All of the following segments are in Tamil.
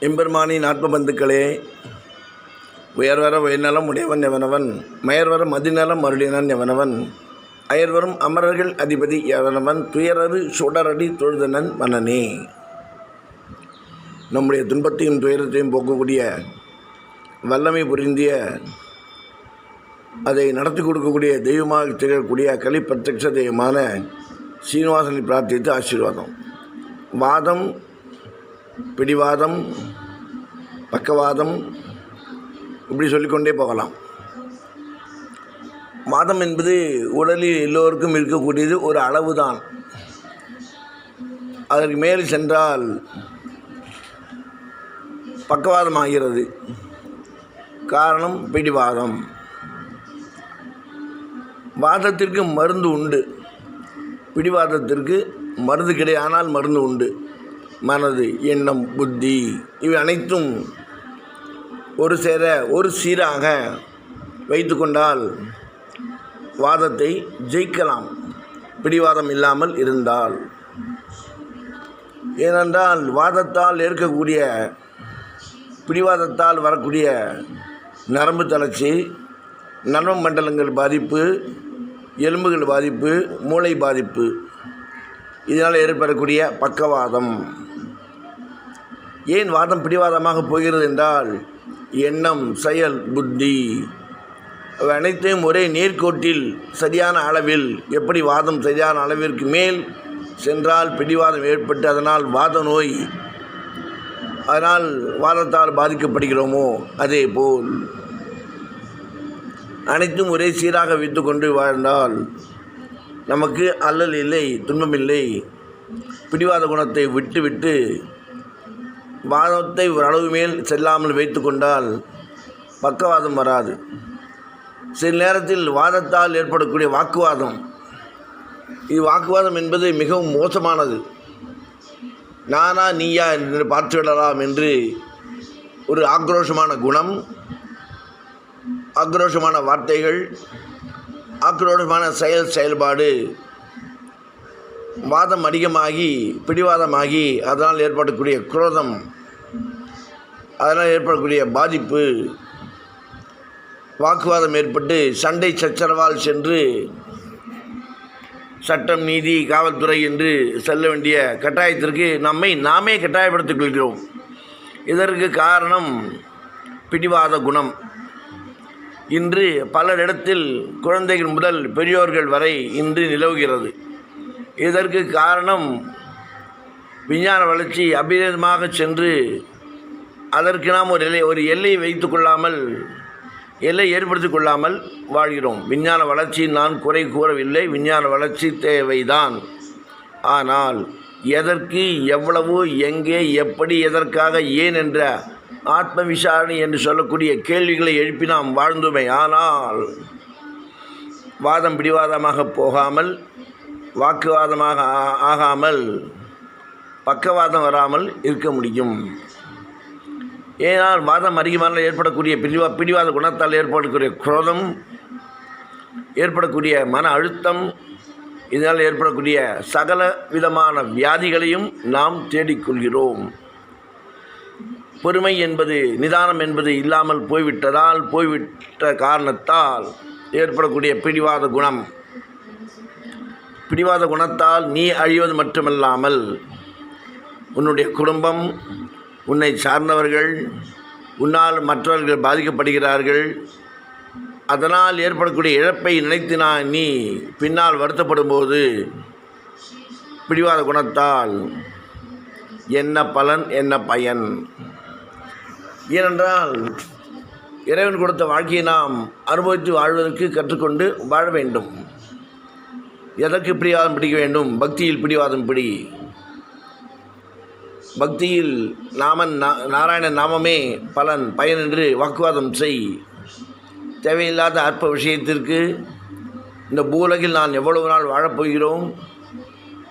எம்பெருமானின் ஆத்ம பந்துக்களே உயர்வர உயர்நலம் உடையவன் எவனவன்? மயர்வர மதிநலம் மருளினன் எவனவன்? அயர்வரும் அமரர்கள் அதிபதி எவனவன்? துயரறு சுடரடி தொழுதனன் மன்னனே. நம்முடைய துன்பத்தையும் துயரத்தையும் போக்கக்கூடிய வல்லமை புரிந்திய அதை நடத்தி கொடுக்கக்கூடிய தெய்வமாக திகழக்கூடிய கலி பிரத்யக்ஷ தெய்வமான சீனிவாசனை பிரார்த்தித்து ஆசீர்வாதம். வாதம் பிடிவாதம் பக்கவாதம் இப்படி சொல்லிக்கொண்டே போகலாம். வாதம் என்பது உடலில் எல்லோருக்கும் இருக்கக்கூடியது ஒரு அளவு தான் அதற்கு மேல் சென்றால் பக்கவாதம் ஆகிறது காரணம் பிடிவாதம். வாதத்திற்கு மருந்து உண்டு. பிடிவாதத்திற்கு மருந்து கிடையானால் மருந்து உண்டு. மனது எண்ணம் புத்தி இவை அனைத்தும் ஒரு சேர ஒரு சீராக வைத்து கொண்டால் வாதத்தை ஜெயிக்கலாம். பிடிவாதம் இல்லாமல் இருந்தால். ஏனென்றால் வாதத்தால் ஏற்கக்கூடிய பிடிவாதத்தால் வரக்கூடிய நரம்பு தளர்ச்சி நரம்பு மண்டலங்கள் பாதிப்பு எலும்புகள் பாதிப்பு மூளை பாதிப்பு. இதனால் ஏற்படக்கூடிய பக்கவாதம். ஏன் வாதம் பிடிவாதமாக போகிறது என்றால் எண்ணம் செயல் புத்தி அவை அனைத்தையும் ஒரே நேர்கோட்டில் சரியான அளவில் எப்படி வாதம் சரியான அளவிற்கு மேல் சென்றால் பிடிவாதம் ஏற்பட்டு அதனால் வாத நோய் அதனால் வாதத்தால் பாதிக்கப்படுகிறோமோ? அதே போல் அனைத்தும் ஒரே சீராக வைத்து கொண்டு வாழ்ந்தால் நமக்கு அல்லல் இல்லை துன்பமில்லை பிடிவாத குணத்தை விட்டுவிட்டு வாதத்தை ஒரு மேல் செல்லாமல் வைத்து கொண்டால் பக்கவாதம் வராது. சில நேரத்தில் வாதத்தால் ஏற்படக்கூடிய வாக்குவாதம். இது வாக்குவாதம் என்பது மிகவும் மோசமானது. நானா நீயா என்று பார்த்துவிடலாம் என்று ஒரு ஆக்ரோஷமான குணம் ஆக்ரோஷமான வார்த்தைகள் ஆக்ரோஷமான செயல் செயல்பாடு வாதம் அதிகமாகி பிடிவாதமாகி அதனால் ஏற்படக்கூடிய குரோதம். அதனால் ஏற்படக்கூடிய பாதிப்பு. வாக்குவாதம் ஏற்பட்டு சண்டை சச்சரவால் சென்று சட்டம் நீதி காவல்துறை என்று செல்ல வேண்டிய கட்டாயத்திற்கு நம்மை நாமே கட்டாயப்படுத்திக் கொள்கிறோம். இதற்கு காரணம் பிடிவாத குணம். இன்று பலரிடத்தில் குழந்தைகள் முதல் பெரியோர்கள் வரை இன்று நிலவுகிறது. இதற்கு காரணம் விஞ்ஞான வளர்ச்சி அபிரதமாக சென்று அதற்கு நாம் ஒரு எல்லை ஒரு எல்லையை வைத்து கொள்ளாமல் எல்லை ஏற்படுத்தி கொள்ளாமல் வாழ்கிறோம். விஞ்ஞான வளர்ச்சி நான் குறை கூறவில்லை. விஞ்ஞான வளர்ச்சி தேவைதான். ஆனால் எதற்கு எவ்வளவு எங்கே எப்படி எதற்காக ஏன் என்ற ஆத்ம விசாரணை என்று சொல்லக்கூடிய கேள்விகளை எழுப்பி நாம் வாழ்ந்துமே. ஆனால் வாதம் பிடிவாதமாக போகாமல் வாக்குவாதமாக ஆ- ஆகாமல் பக்கவாதம் வராமல் இருக்க முடியும். ஏனால் வாதம் அதிகமாக ஏற்படக்கூடிய பிடிவா பிடிவாத குணத்தால் ஏற்படக்கூடிய குரோதம் ஏற்படக்கூடிய மன அழுத்தம் இதனால் ஏற்படக்கூடிய சகல விதமான வியாதிகளையும் நாம் தேடிக்கொள்கிறோம். பொறுமை என்பது நிதானம் என்பது இல்லாமல் போய்விட்டதால் போய்விட்ட காரணத்தால் ஏற்படக்கூடிய பிடிவாத குணம். பிடிவாத குணத்தால் நீ அழிவது மட்டுமல்லாமல் உன்னுடைய குடும்பம் உன்னை சார்ந்தவர்கள் உன்னால் மற்றவர்கள் பாதிக்கப்படுகிறார்கள். அதனால் ஏற்படக்கூடிய இழப்பை நினைத்து நான் நீ பின்னால் வருத்தப்படும் போது பிடிவாத குணத்தால் என்ன பலன் என்ன பயன்? ஏனென்றால் இறைவன் கொடுத்த வாழ்க்கையை நாம் அனுபவித்து வாழ்வதற்கு கற்றுக்கொண்டு வாழ வேண்டும். எதற்கு பிடிவாதம் பிடிக்க வேண்டும்? பக்தியில் பிடிவாதம் பிடி. பக்தியில் நாமன் நா- நாராயண நாமமே பலன் பயன் என்று வாக்குவாதம் செய். தேவையில்லாத அற்ப விஷயத்திற்கு இந்த பூலகில் நான் எவ்வளவு நாள் வாழப்போகிறோம்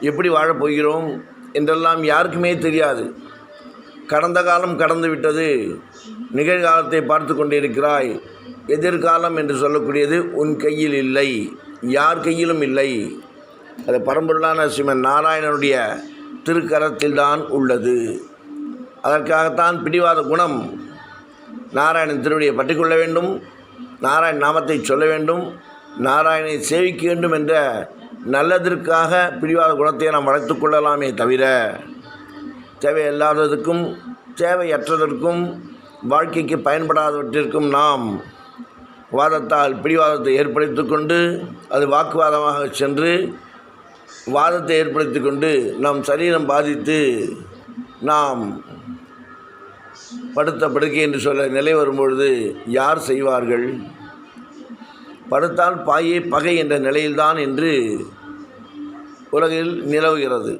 எப்படி வாழப்போகிறோம் என்றெல்லாம் யாருக்குமே தெரியாது. கடந்த காலம் கடந்து விட்டது நிகழ்காலத்தை பார்த்து கொண்டிருக்கிறாய். எதிர்காலம் என்று சொல்லக்கூடியது உன் கையில் இல்லை யார் கையிலும் இல்லை. அது பரம்பொருளான ஸ்ரீமன் நாராயணனுடைய திருக்கரத்தில்தான் உள்ளது. அதற்காகத்தான் பிடிவாத குணம் நாராயணன் திருவடியை பற்றிக்கொள்ள வேண்டும் நாராயண் நாமத்தை சொல்ல வேண்டும் நாராயணனை சேவிக்க வேண்டும் என்ற நல்லதற்காக பிடிவாத குணத்தை நாம் வளர்த்துக் கொள்ளலாமே தவிர தேவையில்லாததுக்கும் தேவையற்றதற்கும் வாழ்க்கைக்கு பயன்படாதவற்றிற்கும் நாம் வாதத்தால் பிடிவாதத்தை ஏற்படுத்தி கொண்டு அது வாக்குவாதமாக சென்று வாதத்தை ஏற்படுத்தி கொண்டு நம் சரீரம் பாதித்து நாம் படுத்த படுக்கை என்று சொல்ல நிலை வரும்பொழுது யார் செய்வார்கள்? படுத்தால் பாயே பகை என்ற நிலையில்தான் என்று உலகில் நிலவுகிறது.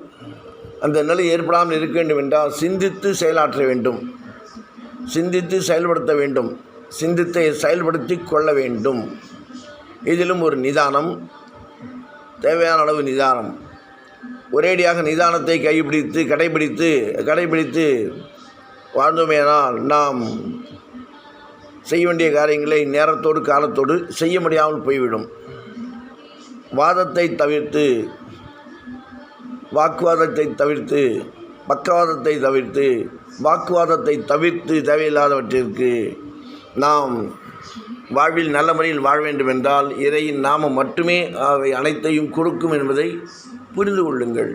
அந்த நிலை ஏற்படாமல் இருக்க வேண்டும் என்றால் சிந்தித்து செயலாற்ற வேண்டும். சிந்தித்து செயல்படுத்த வேண்டும். சிந்தித்தை செயல்படுத்தி கொள்ள வேண்டும். இதிலும் ஒரு நிதானம் தேவையான அளவு நிதானம். ஒரேடியாக நிதானத்தை கைப்பிடித்து கடைபிடித்து கடைபிடித்து வாழ்ந்தோமேனால் நாம் செய்ய வேண்டிய காரியங்களை நேரத்தோடு காலத்தோடு செய்ய முடியாமல் போய்விடும். வாதத்தை தவிர்த்து வாக்குவாதத்தை தவிர்த்து பக்கவாதத்தை தவிர்த்து வாக்குவாதத்தை தவிர்த்து தேவையில்லாதவற்றிற்கு நாம் வாழ்வில் நல்ல முறையில் வாழ வேண்டும் என்றால் இறையின் நாமம் மட்டுமே அவை அனைத்தையும் கொடுக்கும் என்பதை புரிந்து கொள்ளுங்கள்.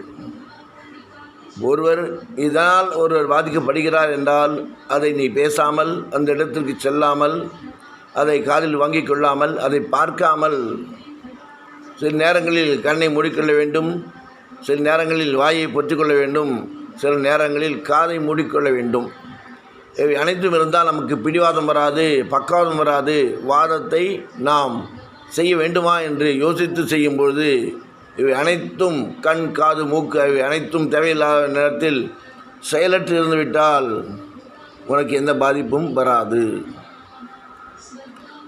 ஒருவர் இதனால் ஒருவர் பாதிக்கப்படுகிறார் என்றால் அதை நீ பேசாமல் அந்த இடத்திற்கு செல்லாமல் அதை காதில் வாங்கிக் கொள்ளாமல் அதை பார்க்காமல் சில நேரங்களில் கண்ணை மூடிக்கொள்ள வேண்டும் சில நேரங்களில் வாயை பொற்றிக்கொள்ள வேண்டும் சில நேரங்களில் காதை மூடிக்கொள்ள வேண்டும். இவை அனைத்தும் இருந்தால் நமக்கு பிடிவாதம் வராது பக்கவாதம் வராது. வாதத்தை நாம் செய்ய வேண்டுமா என்று யோசித்து செய்யும்பொழுது இவை அனைத்தும் கண் காது மூக்கு இவை அனைத்தும் தேவையில்லாத நேரத்தில் செயலற்று இருந்துவிட்டால் உனக்கு எந்த பாதிப்பும் வராது.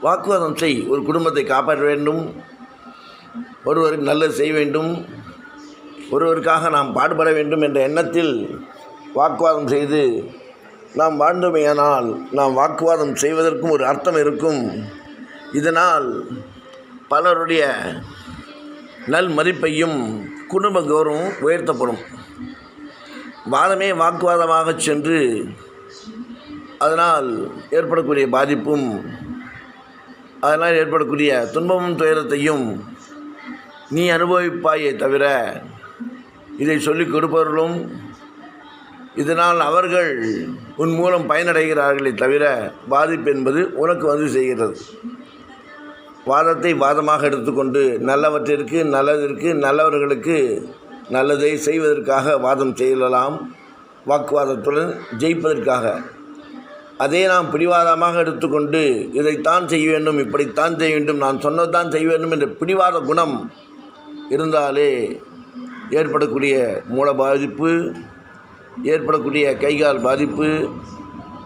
வாக்குவாதம் செய். ஒரு குடும்பத்தை காப்பாற்ற வேண்டும். ஒருவருக்கு நல்லது செய்ய வேண்டும். ஒருவருக்காக நாம் பாடுபட வேண்டும் என்ற எண்ணத்தில் வாக்குவாதம் செய்து நாம் வாழ்ந்தோமேயானால் நாம் வாக்குவாதம் செய்வதற்கும் ஒரு அர்த்தம் இருக்கும். இதனால் பலருடைய நல் மதிப்பையும் குடும்ப கௌரவம் உயர்த்தப்படும். வாதமே வாக்குவாதமாக சென்று அதனால் ஏற்படக்கூடிய பாதிப்பும் அதனால் ஏற்படக்கூடிய துன்பமும் துயரத்தையும் நீ அனுபவிப்பாயே தவிர இதை சொல்லிக் கொடுப்பவர்களும் இதனால் அவர்கள் உன் மூலம் பயனடைகிறார்களே தவிர பாதிப்பு என்பது உனக்கு வந்து செய்கிறது. வாதத்தை வாதமாக எடுத்துக்கொண்டு நல்லவற்றிற்கு நல்லதற்கு நல்லவர்களுக்கு நல்லதை செய்வதற்காக வாதம் செய்யலாம். வாக்குவாதத்துடன் ஜெயிப்பதற்காக. அதே நாம் பிடிவாதமாக எடுத்துக்கொண்டு இதைத்தான் செய்ய வேண்டும் இப்படித்தான் செய்ய வேண்டும் நான் சொன்னதான் செய்ய வேண்டும் என்ற பிடிவாத குணம் இருந்தாலே ஏற்படக்கூடிய மூல பாதிப்பு ஏற்படக்கூடிய கைகால் பாதிப்பு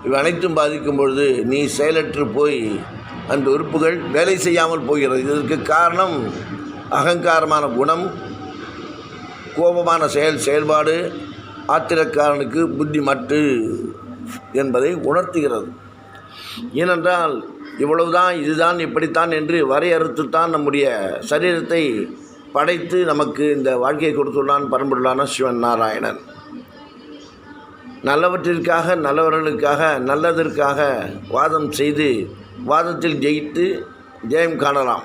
இவை அனைத்தும் பாதிக்கும் பொழுது நீ செயலற்று போய் அந்த உறுப்புகள் வேலை செய்யாமல் போகிறது. இதற்கு காரணம் அகங்காரமான குணம் கோபமான செயல் செயல்பாடு ஆத்திரக்காரனுக்கு புத்தி மட்டு என்பதை உணர்த்துகிறது. ஏனென்றால் இவ்வளவுதான் இதுதான் இப்படித்தான் என்று வரையறுத்துத்தான் நம்முடைய சரீரத்தை படைத்து நமக்கு இந்த வாழ்க்கையை கொடுத்துள்ளான் பரம்பொருளான சிவன் நாராயணன். நல்லவற்றிற்காக நல்லவர்களுக்காக நல்லதற்காக வாதம் செய்து வாதத்தில் ஜெயித்து ஜெயம் காணலாம்.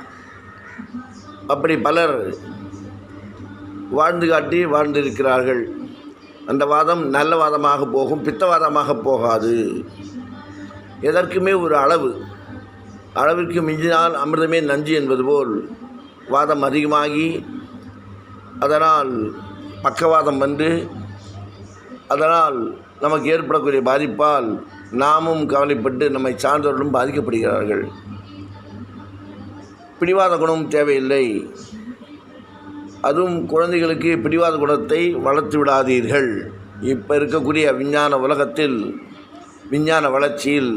அப்படி பலர் வாழ்ந்து காட்டி வாழ்ந்திருக்கிறார்கள். அந்த வாதம் நல்ல வாதமாக போகும் பித்தவாதமாக போகாது. எதற்குமே ஒரு அளவு அளவிற்கு மிஞ்சினால் அமிர்தமே நஞ்சு என்பது போல் வாதம் அதிகமாகி அதனால் பக்கவாதம் வந்து அதனால் நமக்கு ஏற்படக்கூடிய பாதிப்பால் நாமும் கவலைப்பட்டு நம்மை சார்ந்தவர்களும் பாதிக்கப்படுகிறார்கள். பிடிவாத குணம் தேவையில்லை. அதுவும் குழந்தைகளுக்கு பிடிவாத குணத்தை வளர்த்து விடாதீர்கள். இப்போ இருக்கக்கூடிய விஞ்ஞான உலகத்தில் விஞ்ஞான வளர்ச்சியில்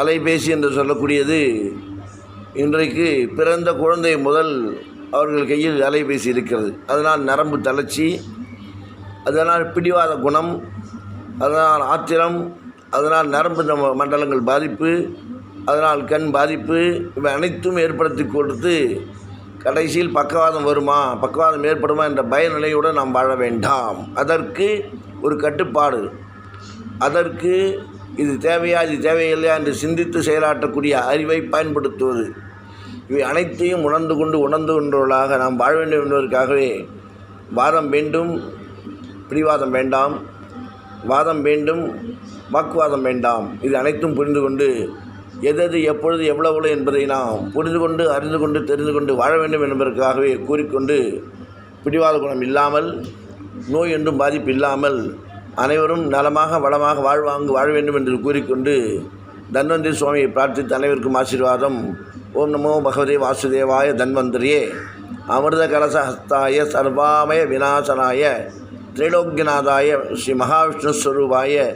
அலைபேசி என்று சொல்லக்கூடியது இன்றைக்கு பிறந்த குழந்தை முதல் அவர்கள் கையில் அலைபேசி இருக்கிறது. அதனால் நரம்பு தளர்ச்சி அதனால் பிடிவாத குணம் அதனால் ஆத்திரம் அதனால் நரம்பு மண்டலங்கள் பாதிப்பு அதனால் கண் பாதிப்பு இவை அனைத்தும் ஏற்படுத்தி கொடுத்து கடைசியில் பக்கவாதம் வருமா பக்கவாதம் ஏற்படுமா என்ற பயநிலையுடன் நாம் வாழ வேண்டாம். அதற்கு ஒரு கட்டுப்பாடு. அதற்கு இது தேவையா இது தேவையில்லையா என்று சிந்தித்து செயலாற்றக்கூடிய அறிவை பயன்படுத்துவது. இவை அனைத்தையும் உணர்ந்து கொண்டு உணர்ந்து கொண்டவர்களாக நாம் வாழ வேண்டும் என்பதற்காகவே வாரம் வேண்டும். பிடிவாதம் வேண்டாம் வாதம் வேண்டும் வாக்குவாதம் வேண்டாம். இது அனைத்தும் புரிந்து கொண்டு எதது எப்பொழுது எவ்வளவு என்பதை நாம் புரிந்து கொண்டு அறிந்து கொண்டு தெரிந்து கொண்டு வாழ வேண்டும் என்பதற்காகவே கூறிக்கொண்டு பிடிவாத குணம் இல்லாமல் நோய் என்றும் பாதிப்பு இல்லாமல் அனைவரும் நலமாக வளமாக வாழ்வாங்கு வாழ வேண்டும் என்று கூறிக்கொண்டு தன்வந்திரி சுவாமியை பிரார்த்தித்து அனைவருக்கும் ஆசீர்வாதம். ஓம் நமோ பகவதே வாசுதேவாய தன்வந்திரியே. அமிர்த கலசஹஸ்தாய சர்வாமய விநாசனாய திரைலோக்யநாதாய ஸ்ரீ மகாவிஷ்ணு ஸ்வரூபாய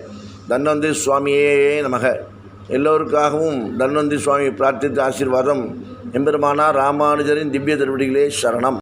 தன்வந்தி சுவாமியே நமக. எல்லோருக்காகவும் தன்வந்தி சுவாமி பிரார்த்தித்த ஆசீர்வாதம். எம்பெருமானா ராமானுஜரின் திவ்ய திருவடிகளே சரணம்.